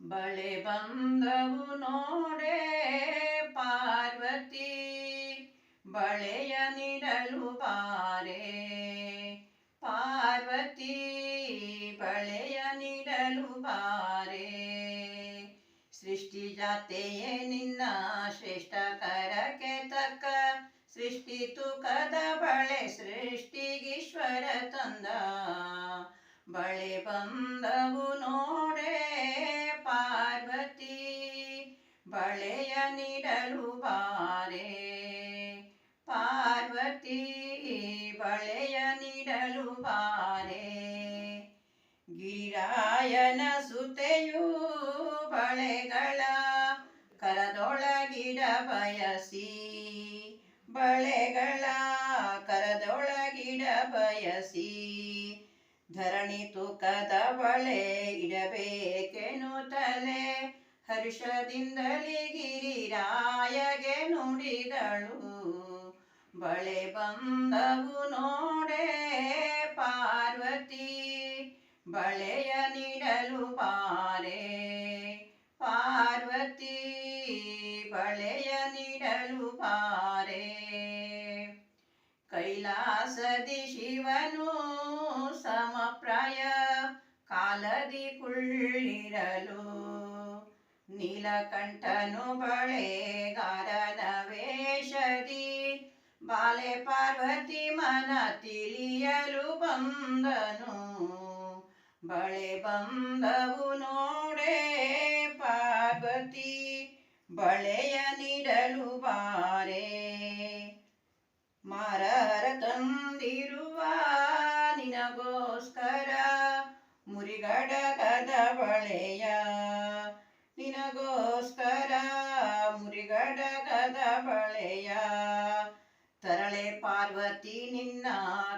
ಬಳೆ ಬಂದವು ನೋಡೆ ಪಾರ್ವತಿ, ಬಳೆಯ ನೀಡಲು ಬಾರೆ. ಪಾರ್ವತಿ, ಬಳೆಯ ನೀಡಲು ಬಾರೆ. ಸೃಷ್ಟಿ ಜಾತೆಯೇ ನಿನ್ನ ಶ್ರೇಷ್ಠ ಕರಕ್ಕೆ ತಕ್ಕ. ಸೃಷ್ಟಿ ತುಕದ ಬಳೆ ಸೃಷ್ಟಿಗೀಶ್ವರ ತಂದ. ಬಳೆ ಬಂದವು ನೋಡೆ ಬಳೆಯ ನೀಡಲು ಬಾರೆ. ಪಾರ್ವತಿ, ಬಳೆಯ ನೀಡಲು ಬಾರೆ. ಗಿರಾಯನ ಸುತೆಯು ಬಳೆಗಳ ಕರದೊಳಗಿಡ ಬಯಸಿ. ಬಳೆಗಳ ಕರದೊಳಗಿಡ ಬಯಸಿ. ಧರಣಿ ತೂಕದ ಬಳೆ ಇಡಬೇಕೆನ್ನುತ್ತಲೇ ಹರ್ಷದಿಂದಲೇ ಗಿರಿರಾಯಗೆ ನುಡಿದಳು. ಬಳೆ ಬಂದವು ನೋಡೆ ಪಾರ್ವತಿ, ಬಳೆಯ ನೀಡಲು ಪಾರೆ. ಪಾರ್ವತಿ, ಬಳೆಯ ನೀಡಲು ಪಾರೆ. ಕೈಲಾಸದಿ ಶಿವನು ಸಮಪ್ರಾಯ ಕಾಲದಿ ಕುಳ್ಳಿರಲು. ನೀಲಕಂಠನು ಬಳೆಗಾರನ ವೇಷದಿ ಬಾಲೆ ಪಾರ್ವತಿ ಮನ ತಿಳಿಯಲು ಬಂದನು. ಬಳೆ ಬಂದವು ನೋಡೆ ಪಾರ್ವತಿ, ಬಳೆಯ ನೀಡಲು ಬಾರೆ. ಮಾರರ ತಂದಿರುವ ನಿನಗೋಸ್ಕರ ಮುರಿಗಡಗದ ಬಳೆಯ. ತರಳೆ ಪಾರ್ವತಿ ನಿನ್ನ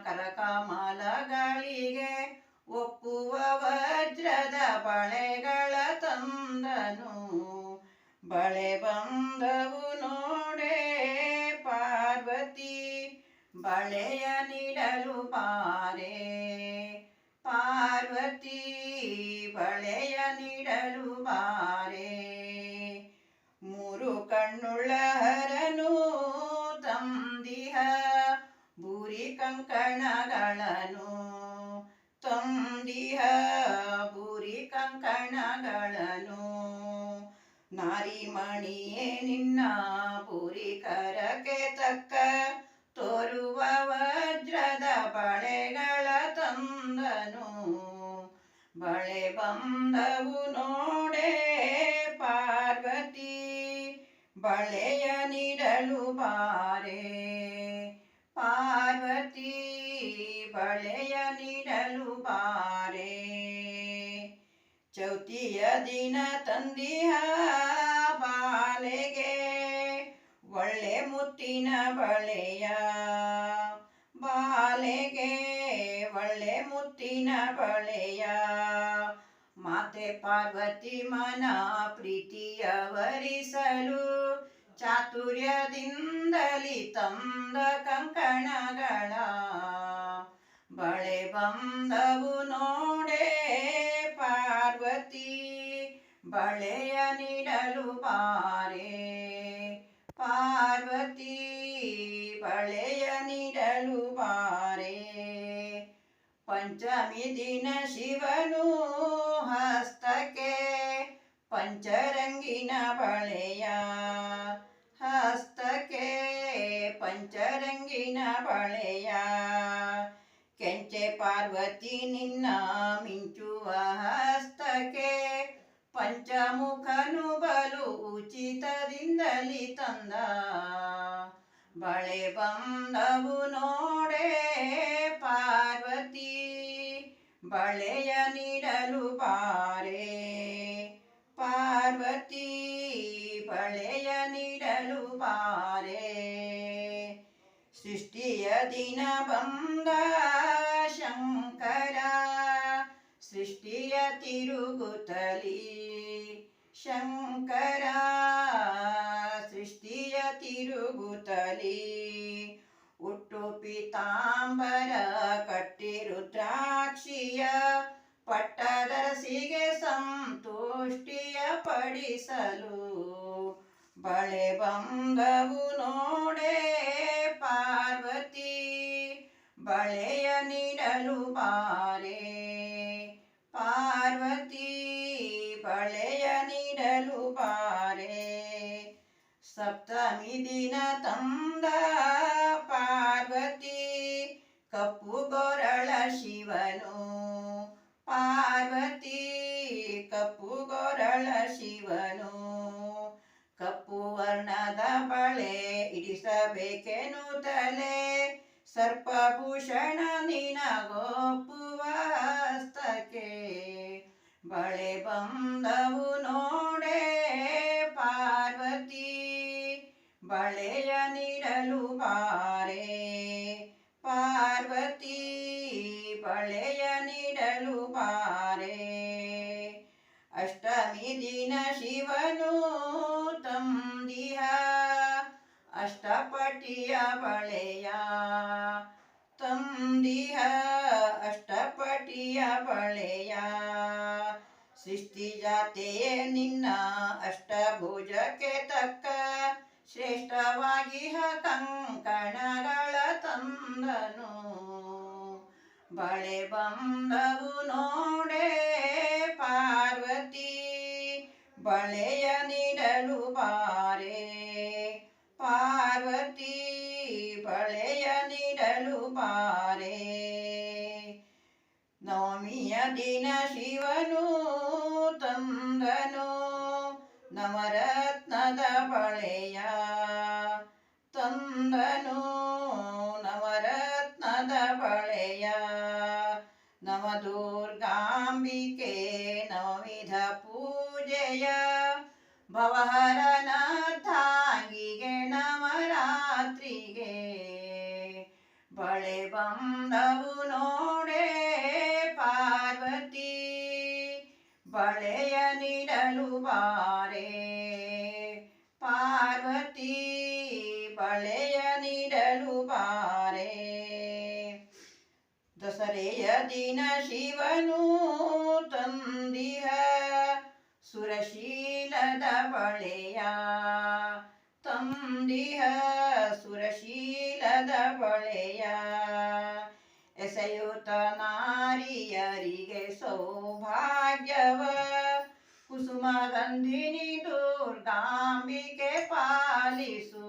ಕರಕಮಲಗಳಿಗೆ ಒಪ್ಪುವ ವಜ್ರದ ಬಳೆಗಳ ತಂದನು. ಬಳೆ ಬಂದವು ನೋಡೆ ಪಾರ್ವತಿ, ಬಳೆಯ ನೀಡಲು ಪಾರೇ ಪಾರ್ವತಿ ಕಂಕಣಗಳನ್ನು ತೊಂದಿಹ ಬುರಿ ಕಂಕಣಗಳನು. ನಾರಿಮಣಿಯೇ ನಿನ್ನ ಪುರಿ ಕರಕ್ಕೆ ತಕ್ಕ ತೋರುವ ವಜ್ರದ ಬಳೆಗಳ ತಂದನು. ಬಳೆ ಬಂದವು ನೋಡೆ ಪಾರ್ವತಿ, ಬಳೆಯ ನೀಡಲು ಬಾರೆ. ಪಾರ್ವತಿ ಬಳೆಯ ನೀಡಲು ಬಾರೆ. ಚೌತಿಯ ದಿನ ತಂದಿಹ ಬಾಲೆಗೆ ಒಳ್ಳೆ ಮುತ್ತಿನ ಬಳೆಯ ಬಾಲೆಗೆ ಒಳ್ಳೆ ಮುತ್ತಿನ ಬಳೆಯ. ಮಾತೆ ಪಾರ್ವತಿ ಮನ ಪ್ರೀತಿಯ ವರಿಸಲು ಚಾತುರ್ಯದಿಂದಲಿ ತಂದ ಕಂಕಣಗಳ ಬಳೆ ಬಂದವು ನೋಡೆ ಪಾರ್ವತಿ, ಬಳೆಯ ನೀಡಲು ಬಾರೆ. ಪಾರ್ವತಿ, ಬಳೆಯ ನೀಡಲು ಬಾರೆ. ಪಂಚಮಿ ದಿನ ಶಿವನು ಹಸ್ತಕ್ಕೆ ಪಂಚರಂಗಿನ ಬಳೆಯ ಹಸ್ತಕ್ಕೆ ಪಂಚರಂಗಿನ ಬಳೆಯ ಕೆಂಚೆ ಪಾರ್ವತಿ ನಿನ್ನ ಮಿಂಚುವ ಹಸ್ತಕ್ಕೆ ಪಂಚಮುಖನು ಬಲು ಉಚಿತದಿಂದಲಿ ತಂದ. ಬಳೆ ಬಂದವು ನೋಡೆ ಪಾರ್ವತಿ, ಬಳೆಯ ನೀಡಲು ಬಾರೆ. ಪಾರ್ವತಿ, ಬಳೆಯ ನೀಡಲು ಬಾರೆ. ಸೃಷ್ಟಿಯ ದಿನ ಬಂದ ಶಂಕರ, ಸೃಷ್ಟಿಯ ತಿರುಗುತ್ತಲಿ ಶಂಕರ, ಸೃಷ್ಟಿಯ ತಿರುಗುತ್ತಲಿ ಹುಟ್ಟು ಪಿತಾಂಬರ, ಕಟ್ಟಿ ರುದ್ರಾಕ್ಷಿಯ ಪಟ್ಟದರಸಿಗೆ ಸಂತುಷ್ಟಿಯ ಪಡಿಸಲು. ಬಳೆ ಬಂದವು ನೋಡೆ ಬಳೆಯ ನೀಡಲು ಬಾರೆ ಪಾರ್ವತಿ ಬಳೆಯ ನೀಡಲು ಬಾರೆ ಸಪ್ತಮಿ ದಿನ ತಂದ ಪಾರ್ವತಿ, ಕಪ್ಪು ಗೊರಳ ಶಿವನು. ಪಾರ್ವತಿ, ಕಪ್ಪು ಗೊರಳ ಶಿವನು. ಕಪ್ಪು ವರ್ಣದ ಬಳೆ ಇಡಿಸಬೇಕೆನ್ನುತ್ತಲೇ ಸರ್ಪಭೂಷಣ ನಿನಗೊಪ್ಪುವ ಹಸ್ತಕ್ಕೆ ಬಳೆ ಬಂದವು ನೋಡೆ ಪಾರ್ವತಿ, ಬಳೆಯ ನೀಡಲು ಬಾರೆ ಪಾರ್ವತಿ, ಬಳೆಯ ನೀಡಲು ಬಾರೆ ಅಷ್ಟಮಿ ದಿನ ಶಿವನು ತಂದಿಹ ಅಷ್ಟಪಟಿಯ ಬಳೆಯ ತಂದಿಹ ಅಷ್ಟಪಟಿಯ ಬಳೆಯ ಸೃಷ್ಟಿ ಜಾತೆಯೇ ನಿನ್ನ ಅಷ್ಟಭುಜಕ್ಕೆ ತಕ್ಕ ಶ್ರೇಷ್ಠವಾಗಿಹ ಕಂಕಣಗಳ ತಂದನು ಬಳೆ ಬಂದವು ನೋಡೆ ಪಾರ್ವತಿ ಬಳೆಯ ದಿನ ಶಿವನು, ತಂದನು, ನವರತ್ನದ ಬಳೆಯ. ತಂದನು, ನವರತ್ನದ ಬಳೆಯ. ನವದುರ್ಗಾಂಬಿಕೆ, ನವವಿಧ ಪೂಜೆಯ. ಭವಹರನಾಥಾಂಗಿಗೆ ನವರಾತ್ರಿಗೆ. ಬಳೆ ಬಂದವು ನೋಡೆ ಬಳೆಯ ನೀಡಲು ಬಾರೆ. ಪಾರ್ವತಿ, ಬಳೆಯ ನೀಡಲು ಬಾರೆ. ದಸರೆಯ ದಿನ ಶಿವನು ತಂದಿಹ ಸುರಶೀಲದ ಬಳೆಯ. ತಂದಿಹ ಸುರಶೀಲದ ಬಳೆಯ. ಎಸೆಯುತ್ತ ನಾರಿಯರಿಗೆ ಸೌಭಾಗ್ಯವ. ಕುಸುಮಗಂಧಿನಿ ದುರ್ಗಾಂಬಿಕೆ ಪಾಲಿಸು.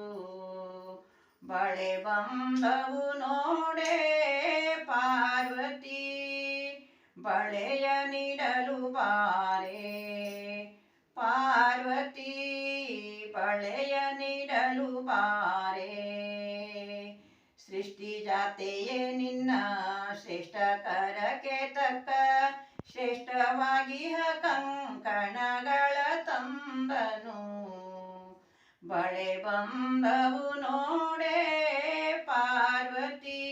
ಬಳೆ ಬಂದವು ನೋಡೆ ಪಾರ್ವತಿ, ಬಳೆಯ ನೀಡಲು ಬಾರೆ. ಪಾರ್ವತಿ, ಬಳೆಯ ನೀಡಲು ಬಾರೆ. ಸೃಷ್ಟಿ ಜಾತೆಯೇ ನಿನ್ನ ಶ್ರೇಷ್ಠ ಕರಕ್ಕೆ ತಕ್ಕ ಶ್ರೇಷ್ಠವಾಗಿ ಕಂಕಣಗಳ ತಂದನು. ಬಳೆ ಬಂದವು ನೋಡೆ ಪಾರ್ವತಿ,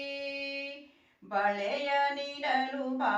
ಬಳೆಯ ನೀಡಲು ಬಾ